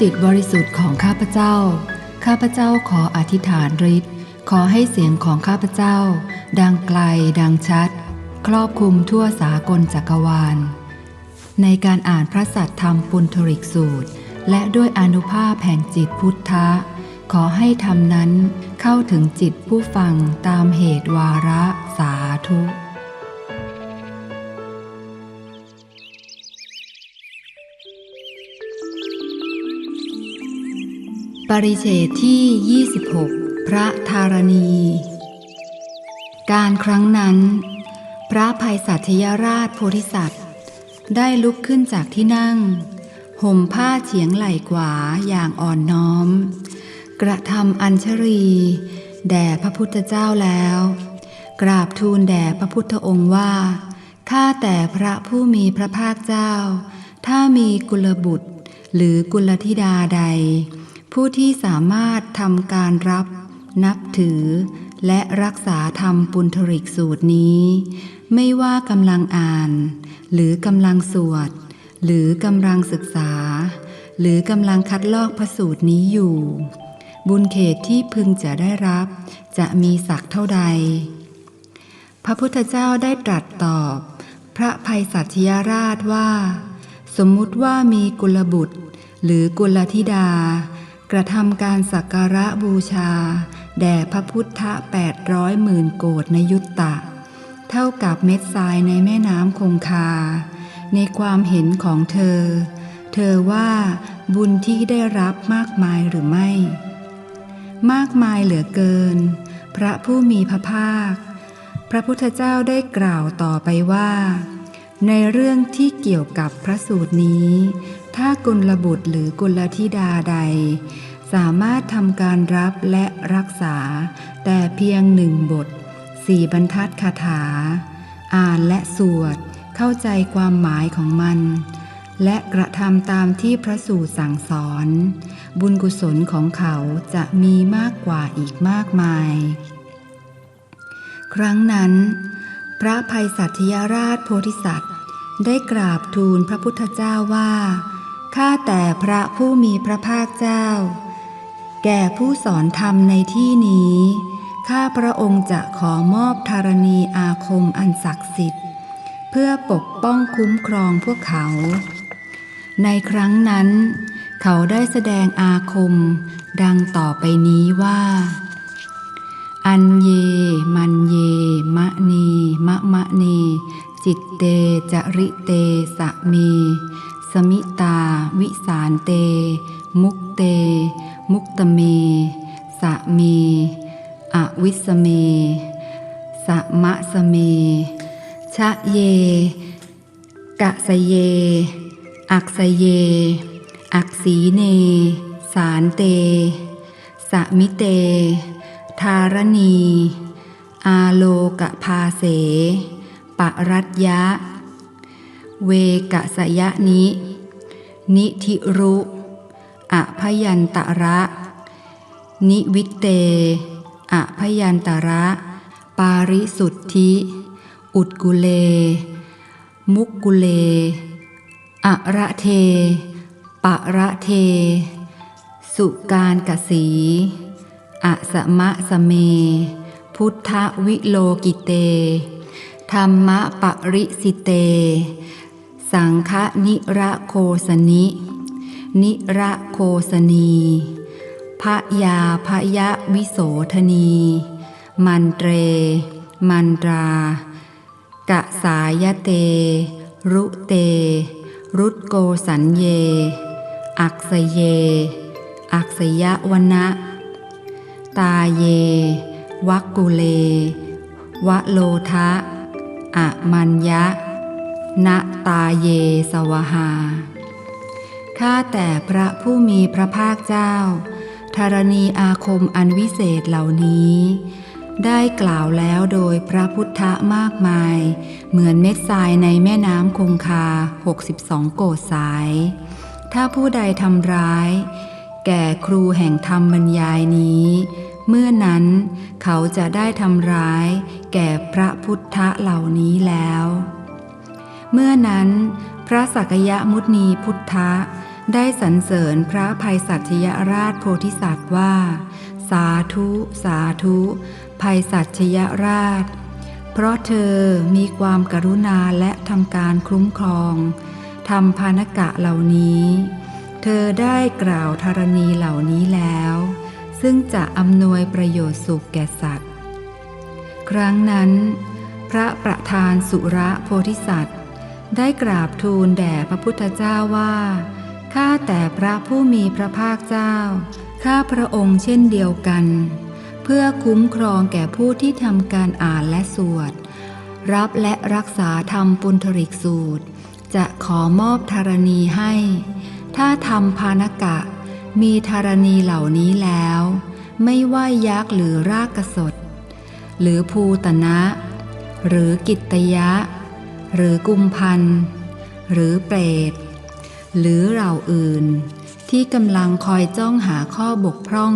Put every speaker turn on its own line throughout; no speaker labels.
จิตบริสุทธิ์ของข้าพเจ้า ข้าพเจ้าขออธิษฐานฤทธิ์ขอให้เสียงของข้าพเจ้า ดังไกลดังชัด ครอบคลุมทั่วสากลจักรวาล ในการอ่านพระสัตธรรมปุณทริกสูตร และด้วยอนุภาพแห่งจิตพุทธะ ขอให้ธรรมนั้นเข้าถึงจิตผู้ฟังตามเหตุวาระสาธุ ปริเฉตที่ 26 พระธารณี การครั้งนั้น พระภัยสัชยราชโพธิสัตว์ ได้ลุกขึ้นจากที่นั่ง ห่มผ้าเฉียงไหล่ขวาอย่างอ่อนน้อม กระทำอัญชรี แด่พระพุทธเจ้าแล้ว กราบทูลแด่พระพุทธองค์ว่า ข้าแต่พระผู้มีพระภาคเจ้า ถ้ามีกุลบุตรหรือกุลธิดาใด ผู้ที่สามารถทำการรับ นับถือ และรักษาธรรมปุณทริกสูตรนี้ ไม่ว่ากำลังอ่าน หรือกำลังสวด หรือกำลังศึกษา หรือกำลังคัดลอกพระสูตรนี้อยู่ บุญเขตที่พึงจะได้รับ จะมีศักดิ์เท่าใด พระพุทธเจ้าได้ตรัสตอบ พระภัยสัชยราชว่า สมมุติว่ามีกุลบุตร หรือกุลธิดา กระทำการสักการะบูชา แด่พระพุทธแปดร้อยหมื่นโกดในยุตตะ เท่ากับเม็ดทรายในแม่น้ำคงคา ในความเห็นของเธอ เธอว่าบุญที่ได้รับมากมายหรือไม่ มากมายเหลือเกิน พระผู้มีพระภาค พระพุทธเจ้าได้กล่าวต่อไปว่า ในเรื่องที่เกี่ยวกับพระสูตรนี้ ถ้ากุลบุตรหรือกุลธิดาใด สามารถทำการรับและรักษา แต่เพียงหนึ่งบทสี่บรรทัดคาถา อ่านและสวด เข้าใจความหมายของมัน และกระทำตามที่พระสูตรสั่งสอน บุญกุศลของเขาจะมีมากกว่าอีกมากมาย ครั้งนั้น พระภัยสัตยราชโพธิสัตว์ได้กราบทูลพระพุทธเจ้าว่า ข้าแต่พระผู้มีพระภาคเจ้า แก่ผู้สอนธรรมในที่นี้ ข้าพระองค์จะขอมอบธารณีอาคมอันศักดิ์สิทธิ์ เพื่อปกป้องคุ้มครองพวกเขา ในครั้งนั้น เขาได้แสดงอาคม ดังต่อไปนี้ว่า อันเย มันเย มะนีมะมะนีจิตเต จริเต สะเม สมิตา วิสารเต มุกเต มุกตเม สะเม อวิสเม สะมะสเม ชะเย กะสะเย อักสะเย อักสีเน สารเต สะมิเต ธารณี อาโลกภาเส ปรัตยะ เวกสยะนิ นิธิรุอพยันตระ นิวิเตอพยันตระ ปาริสุทธิ อุดกุเล มุกกุเล อระเท ปะระเท สุการกสีอสมะสเม พุทธวิโลกิเต ธรรมะปริสิเต สังฆนิระโคสนิ นิระโคสนีพระยาพระยะวิโสธนี มันเตร มันตรากะสายเต รุเต รุตโกสัญเย อักษเย อักษยวนะตาเย วักกุเล วะโลทะอะมัญญะ ณตาเยสวหา ข้าแต่พระผู้มีพระภาคเจ้า ธรณีอาคมอันวิเศษเหล่านี้ ได้กล่าวแล้วโดยพระพุทธมากมาย เหมือนเม็ดทรายในแม่น้ำคงคา 62 โกดสาย ถ้าผู้ใดทำร้าย แก่ครูแห่งธรรมบรรยายนี้ เมื่อนั้นเขาจะได้ทำร้าย แก่พระพุทธเหล่านี้แล้ว เมื่อนั้น พระสักยมุนีพุทธะ ได้สรรเสริญพระภัยสัชยราชโพธิสัตว์ว่า สาธุ สาธุภัยสัชยราช เพราะเธอมีความกรุณาและทำการคุ้มครองทำพานกะเหล่านี้ เธอได้กล่าวธรณีเหล่านี้แล้ว ซึ่งจะอำนวยประโยชน์สุขแก่สัตว์ ครั้งนั้น พระประธานสุระโพธิสัตว์ ได้กราบทูลแด่พระพุทธเจ้าว่า ข้าแต่พระผู้มีพระภาคเจ้า ข้าพระองค์เช่นเดียวกัน เพื่อคุ้มครองแก่ผู้ที่ทำการอ่านและสวด รับและรักษาธรรมปุณธริกสูตร จะขอมอบธารณีให้ ถ้าทำพานกะ มีธารณีเหล่านี้แล้ว ไม่ว่ายักษ์หรือรากกสดหรือภูตนะ หรือกิตตยะ หรือกุมพันธ์หรือเปรต หรือเหล่าอื่น ที่กำลังคอยจ้องหาข้อบกพร่อง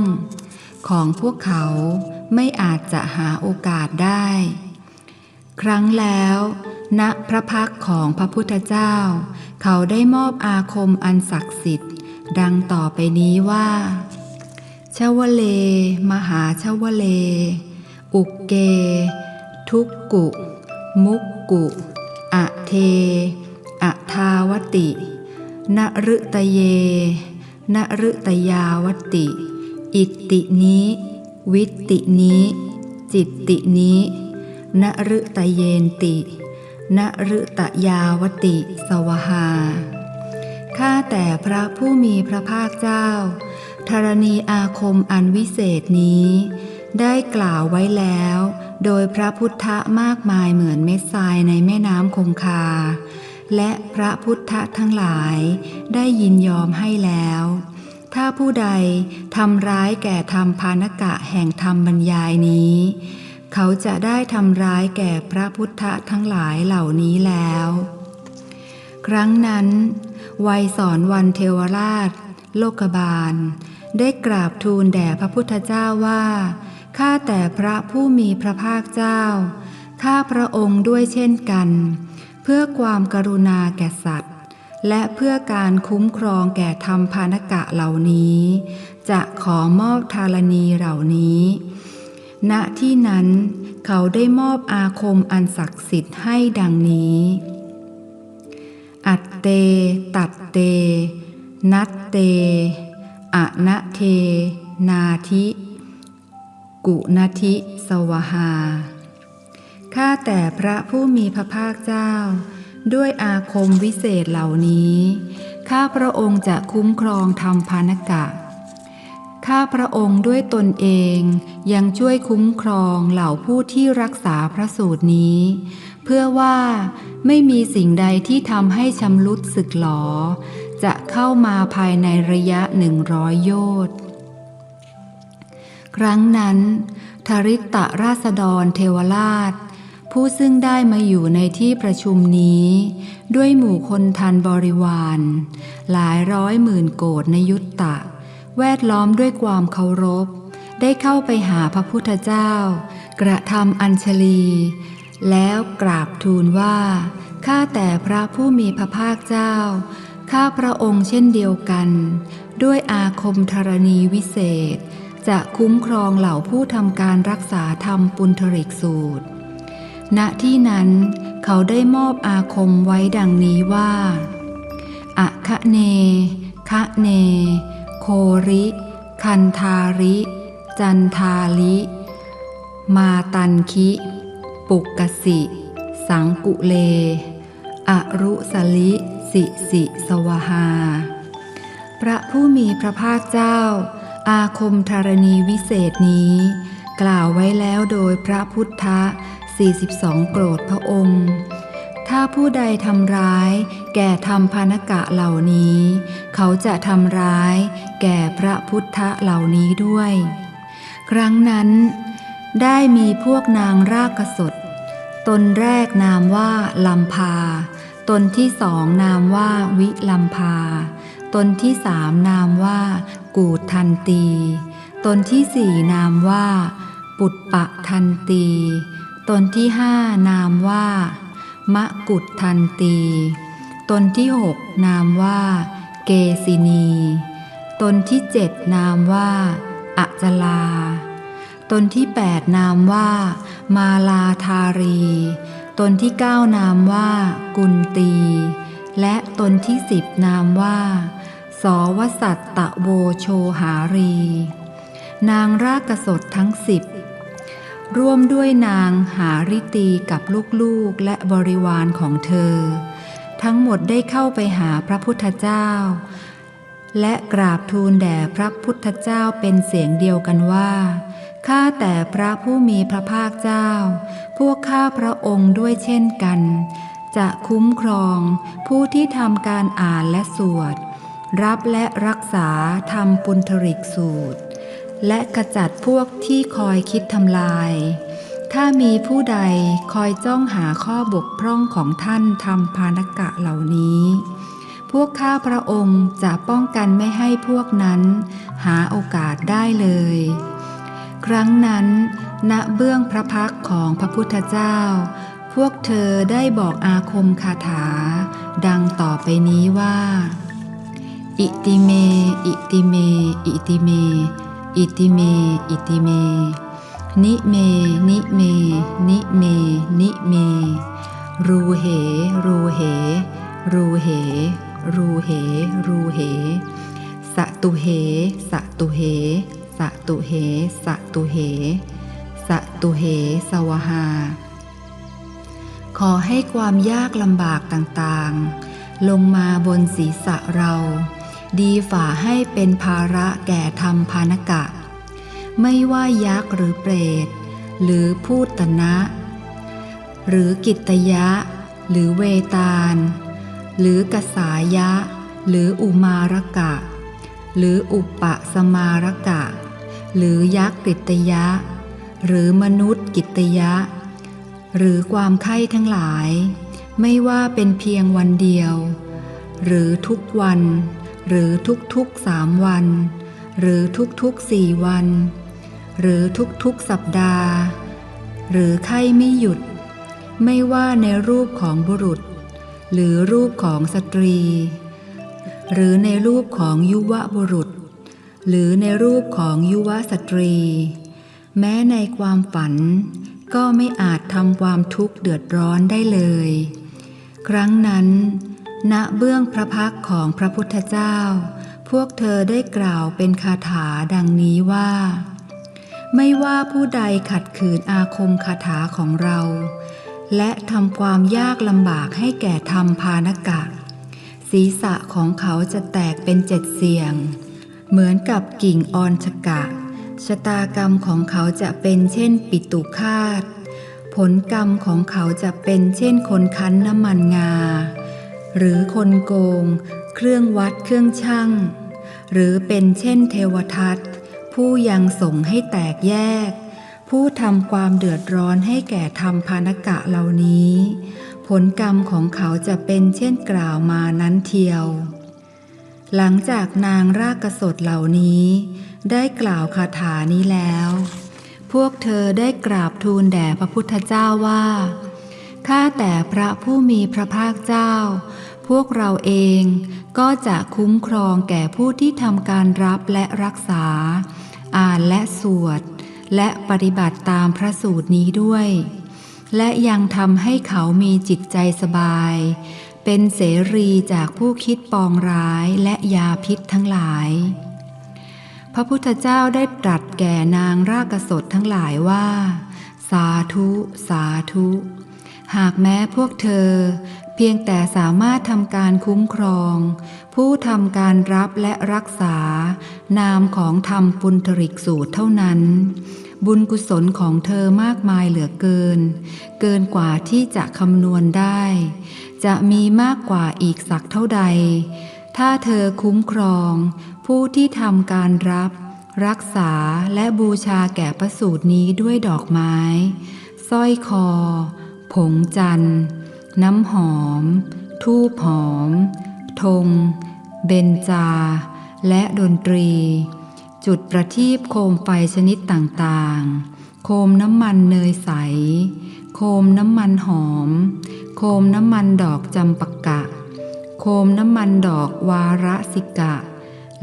ของพวกเขาไม่อาจจะหาโอกาสได้ ครั้งแล้ว ณพระพักของพระพุทธเจ้า เขาได้มอบอาคมอันศักดิ์สิทธิ์ ดังต่อไปนี้ว่าชวเล มหาชวเล อุกเก ทุกกุ มุกกุ อะเท อะทาวตินฤตเยนฤตยาวติ อิตตินี้ วิตตินี้ จิตตินี้นฤตเยนตินฤตยาวติสวหา ข้าแต่พระผู้มีพระภาคเจ้าธรณีอาคมอันวิเศษนี้ ได้กล่าวไว้แล้ว โดยพระพุทธมากมายเหมือนเม็ดทรายในแม่น้ำคงคา และพระพุทธทั้งหลายได้ยินยอมให้แล้ว ถ้าผู้ใดทำร้ายแก่ธรรมพานกะแห่งธรรมบรรยายนี้ เขาจะได้ทำร้ายแก่พระพุทธทั้งหลายเหล่านี้แล้ว ครั้งนั้นวัยสอนวันเทวราช โลกบาล ได้กราบทูลแด่พระพุทธเจ้าว่า ข้าแต่พระผู้มีพระภาคเจ้า ข้าพระองค์ด้วยเช่นกัน เพื่อความกรุณาแก่สัตว์ และเพื่อการคุ้มครองแก่ธรรมพานกะเหล่านี้ จะขอมอบธารณีเหล่านี้ ณที่นั้นเขาได้มอบอาคมอันศักดิ์สิทธิ์ให้ดังนี้ อัตเต ตัดเต นัตเตอะนะเท นาทิ กุณทิสวหา ข้าแต่พระผู้มีพระภาคเจ้า ด้วยอาคมวิเศษเหล่านี้ ข้าพระองค์จะคุ้มครองธรรมพานกะ ข้าพระองค์ด้วยตนเองยังช่วยคุ้มครองเหล่าผู้ที่รักษาพระสูตรนี้ เพื่อว่าไม่มีสิ่งใดที่ทำให้ชำรุดสึกหลอ จะเข้ามาภายในระยะหนึ่งร้อยโยชน์ ครั้งนั้นทริตตะราษฎรเทวราช ผู้ซึ่งได้มาอยู่ในที่ประชุมนี้ ด้วยหมู่คนทันบริวาร หลายร้อยหมื่นโกดในยุตตะ แวดล้อมด้วยความเคารพ ได้เข้าไปหาพระพุทธเจ้า กระทำอัญชลี แล้วกราบทูลว่า ข้าแต่พระผู้มีพระภาคเจ้า ข้าพระองค์เช่นเดียวกัน ด้วยอาคมธรณีวิเศษ จะคุ้มครองเหล่าผู้ทำการรักษาธรรมปุณธริกสูตร ณที่นั้นเขาได้มอบอาคมไว้ดังนี้ว่าอะคะเน คะเน โคริ คันทาริ จันทาลิ มาตันคิ ปุกกสิ สังกุเล อรุสลิสิสิสวหา พระผู้มีพระภาคเจ้า อาคมธรณีวิเศษนี้ กล่าวไว้แล้วโดยพระพุทธ42 โกรธพระองค์ ถ้าผู้ใดทำร้าย แก่ธรรมพานกะเหล่านี้ เขาจะทำร้าย แก่พระพุทธเหล่านี้ด้วย ครั้งนั้น ได้มีพวกนางรากสดตนแรกนามว่าลำพา ตนที่สองนามว่าวิลำพา ตนที่สามนามว่า กูดทันตี ตนที่สี่นามว่า ปุตปะทันตี ตนที่ห้านามว่า มะกุดทันตี ตนที่หกนามว่า เกษินี ตนที่เจ็ดนามว่าอัจลา ตนที่แปดนามว่า มาลาธารี ตนที่เก้านามว่า กุนตี และตนที่สิบนามว่า สวสัตตะโวโชหารี นางรากสดทั้งสิบร่วมด้วยนางหาริตีกับลูกๆและบริวารของเธอ ทั้งหมดได้เข้าไปหาพระพุทธเจ้า และกราบทูลแด่พระพุทธเจ้าเป็นเสียงเดียวกันว่าข้าแต่พระผู้มีพระภาคเจ้า พวกข้าพระองค์ด้วยเช่นกัน จะคุ้มครองผู้ที่ทำการอ่านและสวด รับและรักษาทำปุณธริกสูตร และขจัดพวกที่คอยคิดทำลาย ถ้ามีผู้ใดคอยจ้องหาข้อบกพร่องของท่านทำพานกะเหล่านี้ พวกข้าพระองค์จะป้องกันไม่ให้พวกนั้น หาโอกาสได้เลย ครั้งนั้น ณเบื้องพระพักของพระพุทธเจ้า พวกเธอได้บอกอาคมคาถา ดังต่อไปนี้ว่า อิติเม อิติเม อิติเม อิติเม อิติเม นิเม นิเม นิเม นิเม รูเห รูเห รูเห รูเห รูเห สตุเห สตุเห สตุเห สตุเห สตุเห สวหา ขอให้ความยากลำบากต่างๆ ลงมาบนศีรษะเรา ดีฝ่าให้เป็นภาระแก่ธรรมพานกะ ไม่ว่ายักษ์หรือเปรต หรือพูดตนะ หรือกิตยะ หรือเวตาล หรือกสายะ หรืออุมารกะ หรืออุปสมารกะ หรือยักษ์กิตยะ หรือมนุษย์กิตยะ หรือความไข้ทั้งหลาย ไม่ว่าเป็นเพียงวันเดียว หรือทุกวัน หรือทุกๆสามวัน หรือทุกๆสี่วัน หรือทุกๆสัปดาห์ หรือไข้ไม่หยุด ไม่ว่าในรูปของบุรุษ หรือรูปของสตรี หรือในรูปของยุวบุรุษ หรือในรูปของยุวสตรี แม้ในความฝัน ก็ไม่อาจทำความทุกข์เดือดร้อนได้เลย ครั้งนั้น ณเบื้องพระพักของพระพุทธเจ้า พวกเธอได้กล่าวเป็นคาถาดังนี้ว่า ไม่ว่าผู้ใดขัดขืนอาคมคาถาของเรา และทำความยากลำบากให้แก่ธรรมพานกะ ศีรษะของเขาจะแตกเป็นเจ็ดเสียง เหมือนกับกิ่งออนชกะ ชะตากรรมของเขาจะเป็นเช่นปิตุคาตผลกรรมของเขาจะเป็นเช่นคนคั้นน้ำมันงา หรือคนโกง เครื่องวัดเครื่องช่างหรือเป็นเช่นเทวทัตผู้ยังส่งให้แตกแยก ผู้ทำความเดือดร้อนให้แก่ธรรมพานกะเหล่านี้ ผลกรรมของเขาจะเป็นเช่นกล่าวมานั้นเทียว หลังจากนางรากสดเหล่านี้ ได้กล่าวคาถานี้แล้ว พวกเธอได้กราบทูลแด่พระพุทธเจ้าว่า ข้าแต่พระผู้มีพระภาคเจ้า พวกเราเองก็จะคุ้มครองแก่ผู้ที่ทำการรับและรักษา อ่านและสวด และปฏิบัติตามพระสูตรนี้ด้วย และยังทำให้เขามีจิตใจสบาย เป็นเสรีจากผู้คิดปองร้ายและยาพิษทั้งหลายพระพุทธเจ้าได้ตรัสแก่นางรากสดทั้งหลายว่า สาธุ สาธุ หากแม้พวกเธอ เพียงแต่สามารถทำการคุ้มครอง ผู้ทำการรับและรักษา นามของธรรมปุณธริกสูตรเท่านั้น บุญกุศลของเธอมากมายเหลือเกิน เกินกว่าที่จะคำนวณได้ จะมีมากกว่าอีกสักเท่าใด ถ้าเธอคุ้มครอง ผู้ที่ทำการรับรักษาและบูชาแก่ประสูตรนี้ด้วยดอกไม้ สร้อยคอ ผงจันทร์น้ำหอม ทูบหอม ธง เบญจา และดนตรี จุดประทีปโคมไฟชนิดต่างๆ โคมน้ำมันเนยใส โคมน้ำมันหอม โคมน้ำมันดอกจำปะกะโโคมน้ำมันดอกวาระสิกะ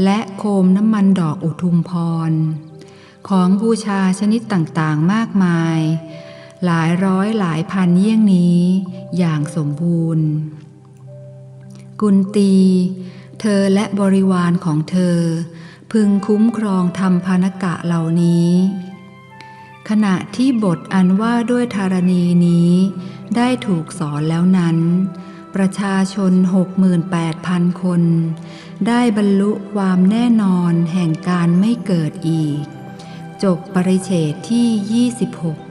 และโคมน้ำมันดอกอุทุมพร ของบูชาชนิดต่างๆ มากมาย หลายร้อยหลายพันเยี่ยงนี้ อย่างสมบูรณ์ กุนตี เธอและบริวารของเธอ พึงคุ้มครองทำพานกะเหล่านี้ ขณะที่บทอันว่าด้วยธารณีนี้ ได้ถูกสอนแล้วนั้น ประชาชน 68,000 คน ได้บรรลุความแน่นอนแห่งการไม่เกิดอีก จบปริเฉดที่ 26